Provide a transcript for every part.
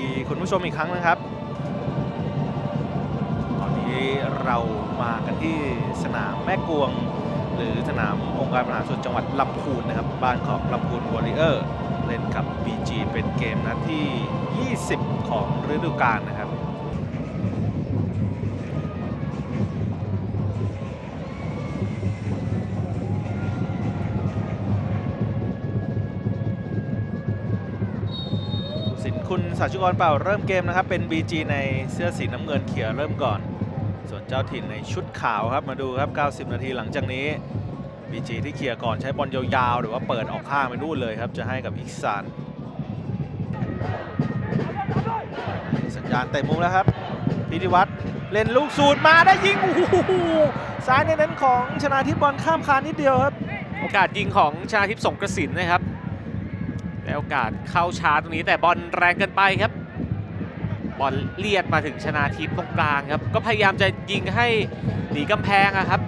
ดีคุณผู้ชมอีกครั้งนะครับ ตอนนี้เรามากันที่สนามแม่กวง หรือสนามองค์การบริหารส่วนจังหวัดลำพูนนะครับ บ้านของลำพูนวอริเออร์เล่นกับ BG เป็นเกมนัดที่ 20 ของฤดูกาลนะครับ คุณสาชุกรเป่าเริ่มเกมนะครับ เป็น BG ในเสื้อสีน้ำเงินเขียวเริ่มก่อน ส่วนเจ้าถิ่นในชุดขาวครับมาดูครับ 90 นาทีหลังจากนี้ BG ที่เคลียก่อนใช้บอลยาวๆ หรือว่าเปิดออกข้างไปนู่นเลยครับ จะให้กับอิกซานสัญญาณเตะมุมแล้วครับพิธิวัตรเล่นลูกสูตรมาได้ยิงโอ้โหซ้ายในนั้นของชนาทิพย์บอลข้ามคานนิดเดียวครับ โอกาสยิงของชนาทิพย์สงกระสินนะครับ และโอกาสเข้าชาร์จตรงนี้แต่บอลแรงเกินไปครับ บอลเลียดมาถึงชนาทิพย์ตรงกลางครับ ก็พยายามจะยิงให้หนีกำแพงอะครับ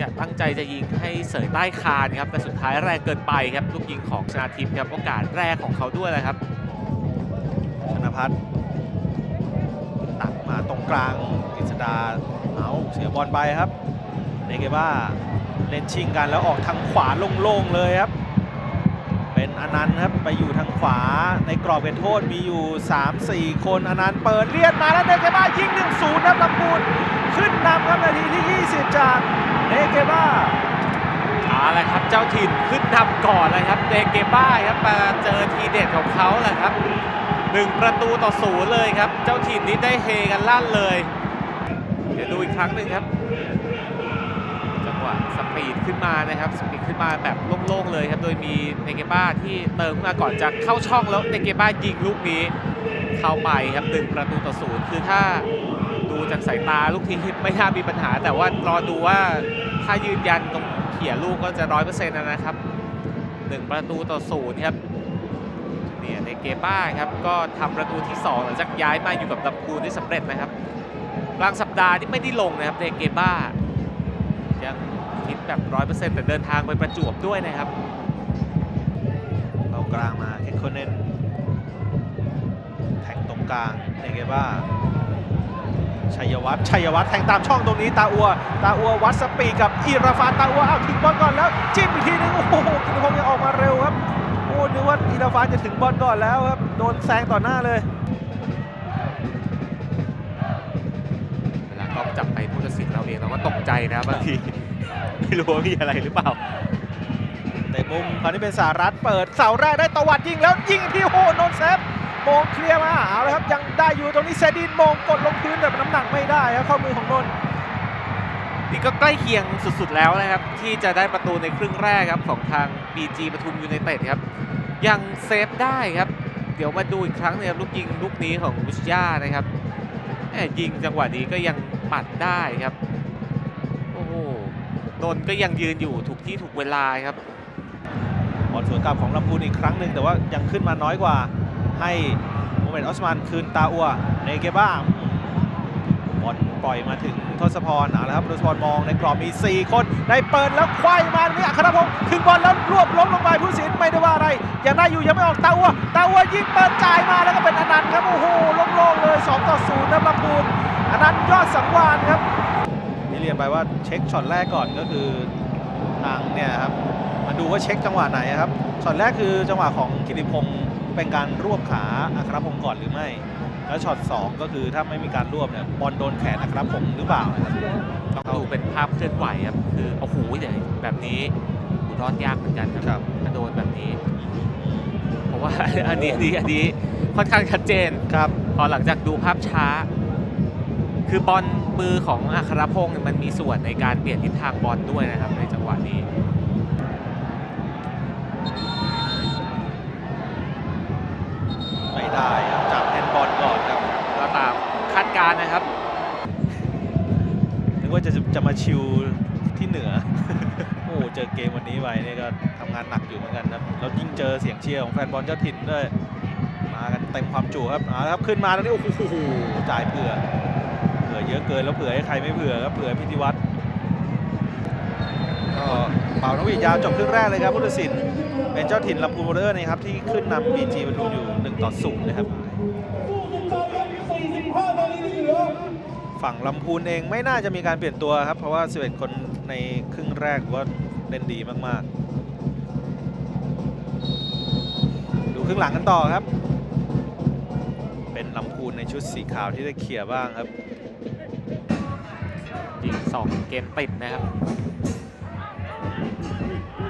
จะตั้งใจจะยิงให้เสยใต้คานครับแต่สุดท้ายแรงเกินไปครับลูกยิงของชนาทิพย์ครับโอกาสแรกของเขาด้วยเลยครับธนพัฒน์ตักมาตรงกลางกฤษดาเอาเสียบอลไปครับเนเกบ้าเล่นชิงกันแล้วออกทางขวาโล่งๆเลยครับ เป็นอนันต์ครับไปอยู่ทางขวาในกรอบเขตโทษมีอยู่ 3-4 คนอนันต์เปิดเลียดมาแล้วเนเกบ้ายิง 1-0ครับลำพูนขึ้นนำครับนาทีที่ 20 จากเนเกบ้าเอาละครับเจ้าถิ่นขึ้นนำก่อนเลยครับเดเกบ้าครับมาเจอทีเด็ดของเขาแหละครับหนึ่งประตูต่อศูนย์เลยครับ เจ้าถิ่นนี้ได้เฮกันลั่นเลย เดี๋ยวดูอีกครั้งหนึ่งครับ จังหวะสปีด ขึ้นมานะครับสปีดขึ้นมาแบบโล่งๆเลยครับ โดยมีเนเกบ้าที่เติมขึ้นมาก่อนจะเข้าช่องแล้วเนเกบ้ายิงลูกนี้เข้าไปครับหนึ่งประตูต่อศูนย์คือถ้าดูจากสายตาลูกนี้ไม่น่ามีปัญหา แต่ว่ารอดูว่าถ้ายืนยันตรงเขี่ยลูกก็จะร้อยเปอร์เซ็นต์นะครับหนึ่งประตูต่อศูนย์ครับเนี่ยเนเกบ้าครับก็ทำประตูที่สองหลังจากย้ายมาอยู่กับลำพูนได้สำเร็จนะครับ กลางสัปดาห์ที่ไม่ได้ลงนะครับเดเกบ้ายัง คิดแบบร้อยเปอร์เซ็นต์แต่เดินทางไปประจวบด้วยนะครับเอากลางมาเคคโคเนนแทงตรงกลางเนเกบ้าชัยวัฒน์ชัยวัฒน์แทงตามช่องตรงนี้ตาอัว ตาอัววัดสปีกับอีราฟานตาอัวเอาถึงบอลก่อนแล้วจิ้มอีกทีนึงโอ้โหกิติพงศ์ยังออกมาเร็วครับโอ้นึกว่าอีราฟานจะถึงบอลก่อนแล้วครับโดนแซงต่อหน้าเลยเวลากล้องจับไปผู้ตัดสินเราเองเราก็ตกใจนะบางที ไม่รู้ว่ามีอะไรหรือเปล่าเตะมุมคราวนี้เป็นสารัฐเปิดเสาแรกได้ตวัดยิงแล้วยิงอีกทีโอ้โหโนนเซฟโมงเคลียร์มาเอาละครับยังได้อยู่ตรงนี้เซดินโมงกดลงพื้นแต่น้ำหนักไม่ได้ครับเข้ามือของนนท์นี่ก็ใกล้เคียงสุดๆแล้วนะครับ ที่จะได้ประตูในครึ่งแรกครับของทาง BG ปทุมยูไนเต็ดครับ ยังเซฟได้ครับ เดี๋ยวมาดูอีกครั้งหนึงครับลูกยิงลูกนี้ของบุชยานะครับแหม่ยิงจังหวะนี้ก็ยังปัดได้ครับ โอ้โห นนก็ยังยืนอยู่ถูกที่ถูกเวลาครับบอลสวนกลับของลำพูนอีกครั้งหนึ่งแต่ว่ายังขึ้นมาน้อยกว่าให้โมเมนต์ออสมานคืนตาอัวเนเกบ้าบอลปล่อยมาถึงทศพรเอาละครับทศพรมองในกรอบมี 4 คนได้เปิดแล้วควายมานี่อัครพงศ์ถึงบอลแล้วรวบล้มลงไปผู้สินไม่ได้ว่าอะไรยังได้อยู่ยังไม่ออกตาอัวตาอัวยิงเปิดจ่ายมาแล้วก็เป็นอนันต์ครับโอ้โหโล่งๆเลย 2 ต่อ0นะลำพูนอนันต์ยอดสังวานครับ ที่เรียนไปว่าเช็คช็อตแรกก่อนก็คือทางเนี่ยครับมาดูว่าเช็คจังหวะไหนครับช็อตแรกคือจังหวะของกิติพงศ์เป็นการรวบขาอัครพงศ์ก่อนหรือไม่ แล้วช็อต2ก็คือถ้าไม่มีการรวบเนี่ยบอลโดนแขนอัครพงศ์หรือเปล่านะครับต้องดูเป็นภาพเคลื่อนไหวครับคือโอ้โหเดี๋ยวแบบนี้อุรอดยากเหมือนกันครับครับถ้าโดนแบบนี้เพราะว่าอันนี้อันนี้อันนี้ค่อนข้างชัดเจนครับ พอหลังจากดูภาพช้า คือบอลมือของอัครพงศ์เนี่ยมันมีส่วนในการเปลี่ยนทิศทางบอลด้วยนะครับในจังหวะนี้ไม่ได้ครับจับแฮนด์บอลก่อนครับก็ตามคาดการณ์นะครับนึกว่าจะจะมาชิวที่เหนือ โอ้โหเจอเกมวันนี้ไปเนี่ยก็ทำงานหนักอยู่เหมือนกันครับแล้วยิ่งเจอเสียงเชียร์ของแฟนบอลเจ้าถิ่นด้วยมากันเต็มความจุครับเอาละครับขึ้นมาตรงนี้โอ้โหจ่ายเผื่อ เยอะเกินแล้วเผื่อให้ใครไม่เผื่อครับเผื่อพิธีวัตรก็เป่านกหวีดยาวจบครึ่งแรกเลยครับผู้ตัดสินเป็นเจ้าถิ่นลำพูนวอเตอร์นะครับที่ขึ้นนำบีจีปทุอยู่1ต่อ0นะครับฝั่งลำพูนเองไม่น่าจะมีการเปลี่ยนตัวครับ เพราะว่า 11 คนในครึ่งแรกว่าเล่นดีมากๆ ดูครึ่งหลังกันต่อครับ เป็นลำพูนในชุดสีขาวที่ได้เคลียร์บ้างครับ ยิงสองเกมติดนะครับ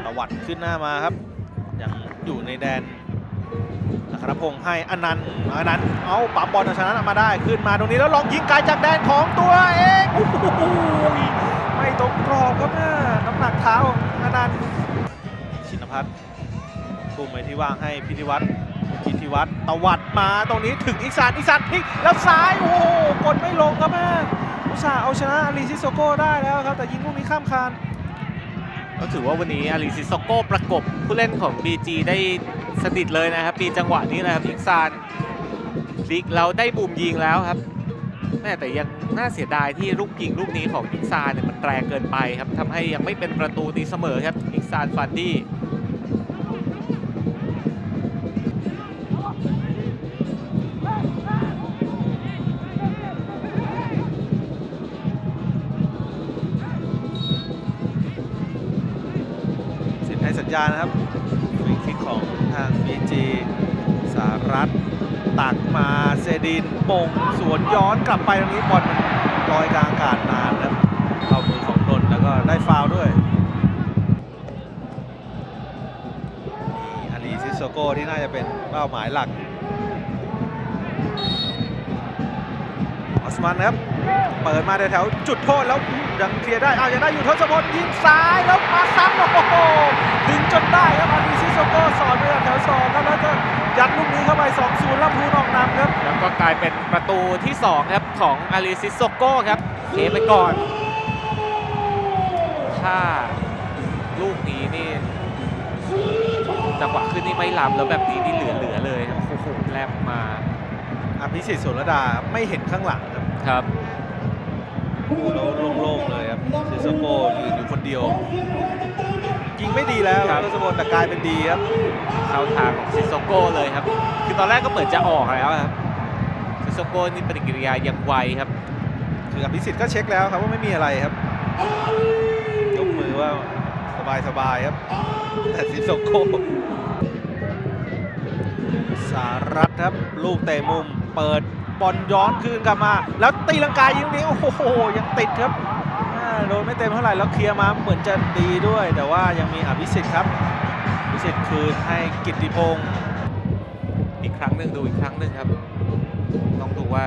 ตวัดขึ้นหน้ามาครับ ยังอยู่ในแดนอัครพงษ์ให้อนันต์อนันต์เอาปั๊มบอลเอาชนะมาได้ขึ้นมาตรงนี้แล้วลองยิงไกลจากแดนของตัวเองโอ้โหไม่ตรงกรอบครับนี่น้ำหนักเท้าองอนันต์ชินพัฒน์ทุ่มไปที่ว่างให้พิธิวัตรพิธิวัตรตวัดมาตรงนี้ถึงอีสานอีสานพลิกแล้วซ้ายโอ้โหกดไม่ลงครับแม่ อุตส่าเอาชนะอารีซิโซโก้ได้แล้วครับ แต่ยิงลูกนี้ข้ามคาน ก็ถือว่าวันนี้อาริซิโซโก้ประกบผู้เล่นของ BG ได้สนิทเลยนะครับมีจังหวะนี้นะครับอิกซานพลิกแล้วได้บุ่มยิงแล้วครับแม่แต่ยังน่าเสียดายที่ลูกยิงลูกนี้ของอิกซานเนี่ยมันแรงเกินไปครับทำให้ยังไม่เป็นประตูตีเสมอครับอิกซานฟันดี้ ญญาณนะครับฟรีคิกของทาง BG สารัตตักมาเซดินมงสวนย้อนกลับไปตรงนี้บอลลอยกลางอากาศนานครับเข้ามือของนนแล้วก็ได้ฟาวด้วยมีอาลีซิโซโก้ที่น่าจะเป็นเป้าหมายหลักออสมันนะครับ ปิดมาแถวๆจุดโทษแล้วยังเคลียร์ได้เอายังได้อยู่ทศพลยิงซ้ายแล้วมาซ้ำโอ้โหถึงจนได้ครับอาริซิโซโก้สอนไปแถวสองครับแล้วก็ยัดลูกนี้เข้าไป2 0ลำพูนออกนำครับแล้วก็กลายเป็นประตูที่ 2 ครับของอาริซิโซโก้ครับเอไปก่อน ถ้าลูกนี้นี่จังหวะขึ้นนี่ไม่ล้ำแล้วแบบนี้นี่เหลือๆเลยครับโอ้โหแลบมาอภิสิทธิ์สุรดาไม่เห็นข้างหลังครับครับ ดูแล้วโล่งๆเลยครับซิโซโก้ยืนอยู่คนเดียว ยิงไม่ดีแล้วครับทศพลแต่กลายเป็นดีครับเข้าทางของซิโซโก้เลยครับ คือตอนแรกก็เหมือนจะออกแล้วครับซิโซโก้นี่ปฏิกิริยายังไวครับคืออภิสิทธิ์ก็เช็คแล้วครับว่าไม่มีอะไรครับยกมือว่าสบายๆครับ แต่ซิโซโก้สารัตครับ ลูกเตะมุมเปิด บอลย้อนคืนกลับมา แล้วตีลังกายิงนี้โอ้โหยังติดครับโดนไม่เต็มเท่าไหร่แล้วเคลียร์มาเหมือนจะดีด้วย แต่ว่ายังมีอภิสิทธิ์ครับอภิสิทธิ์คืนให้กิติพงศ์อีกครั้งหนึ่งดูอีกครั้งหนึ่งครับ ต้องดูว่า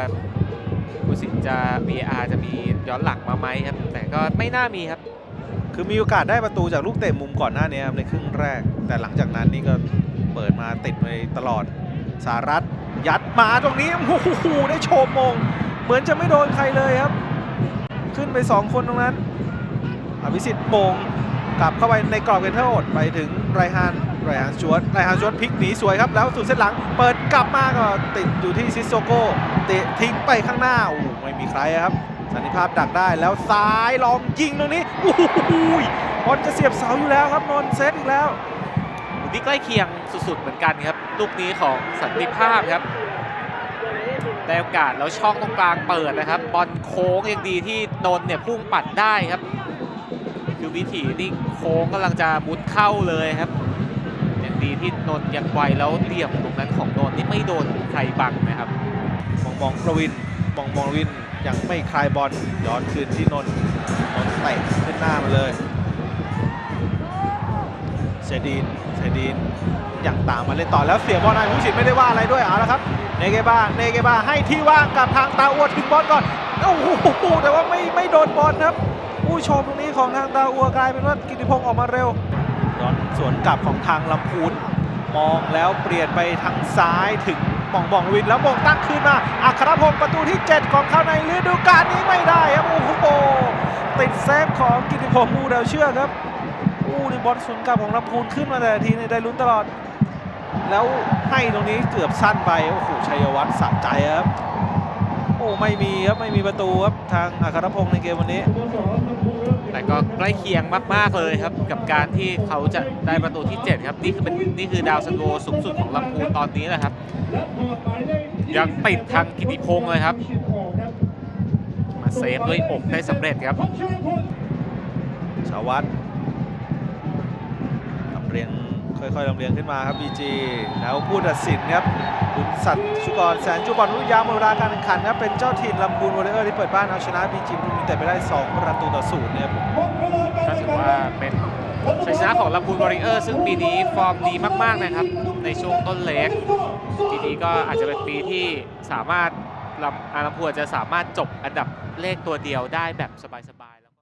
ผู้สินจะ VAR จะมีย้อนหลังมาไหมครับ แต่ก็ไม่น่ามีครับ คือมีโอกาสได้ประตูจากลูกเตะมุมก่อนหน้านี้ครับในครึ่งแรก แต่หลังจากนั้นนี่ก็เปิดมาติดไปตลอดสารัต ยัดมาตรงนี้โอ้โหได้โชมมง เหมือนจะไม่โดนใครเลยครับ ขึ้นไป 2 คนตรงนั้น อภิสิทธิ์มงกลับเข้าไปในกรอบเกนเทอร์โอดไปถึงไรฮานไรฮานชวดไรฮานชวดพลิกหนีสวยครับ แล้วสู่เส้นหลัง เปิดกลับมาก็ติดอยู่ที่ซิสโซโก้เตะทิ้งไปข้างหน้าโอ้ไม่มีใครครับสันนิภาพดักได้แล้วซ้ายลองยิงตรงนี้โอ้โหบอลจะเสียบเสาอยู่แล้วครับนนเซตอีกแล้ว นี่ใกล้เคียงสุดๆเหมือนกันครับ ลูกนี้ของสันติภาพครับได้โอกาสแล้วช่องตรงกลางเปิดนะครับ บอลโค้งยังดีที่นนท์เนี่ยพุ่งปัดได้ครับ คือวิถีนี่โค้งกำลังจะมุดเข้าเลยครับยังดีที่นนท์ยังไวแล้วเหลี่ยมตรงนั้นของนนท์นี่ไม่โดนใครบังนะครับ มองมองประวินมองมองระวินยังไม่คลายบอลย้อนคืนที่นนนนท์เตะขึ้นหน้ามาเลย ซดีนเซดีนอยังตามมาเล่นต่อแล้วเสียบอลนายผู้สินไม่ได้ว่าอะไรด้วยเอาละครับเนเกบ้าเนเกบ้าให้ที่ว่างกับทางตาอัวถึงบอลก่อนโอ้โหแต่ว่าไม่ไม่โดนบอลครับ ผู้ชมตรงนี้ของทางตาอัวกลายเป็นว่ากิติพงศ์ออกมาเร็วย้อนสวนกลับของทางลำพูนมองแล้วเปลี่ยนไปทางซ้ายถึงมองบองวินแล้วมองตั้งคืนมาอัครพงศ์ประตูที่ 7 ของเขาในฤดูกาลนี้ไม่ได้ครับโอ้โหติดเซฟของกิติพงศ์มูเดลเชื่อครับ อู้นี่บอลสวนกลับของลำพูนขึ้นมาแต่ละทีนี่ได้ลุ้นตลอด แล้วให้ตรงนี้เกือบสั้นไปโอ้โหชัยวัฒน์สะใจครับโอ้ไม่มีครับไม่มีประตูครับทางอัครพงศ์ในเกมวันนี้ แต่ก็ใกล้เคียงมาก ๆ เลยครับ กับการที่เขาจะได้ประตูที่ 7 ครับ นี่คือเป็นนี่คือดาวซันโวสูงสุดของลำพูนตอนนี้แหละครับ ยังติดทางกิติพงศ์เลยครับ มาเซฟด้วยอกได้สำเร็จครับชาวัตรลำ เลียงค่อยๆลำเลียงขึ้นมาครับบีจีแล้วผู้ตัดสินครับคุณสัตย์ชุกรแสนจุบอลรุ่ยาวหมดเวลาการแข่งขันครับเป็นเจ้าถิ่นลำพูนวอลเลเยอร์ที่เปิดบ้านเอาชนะบีจีบุรีแต่ไปได้ 2 ประตูต่อศูนย์เนี่ยก็ถือว่าเป็นชัยชนะของลำพูนวอริเออร์ซึ่งปีนี้ฟอร์มดีมากๆนะครับ ในช่วงต้นเล็กปีนี้ก็อาจจะเป็นปีที่สามารถลำอาลำพูนจะสามารถจบอันดับเลขตัวเดียวได้แบบสบายๆ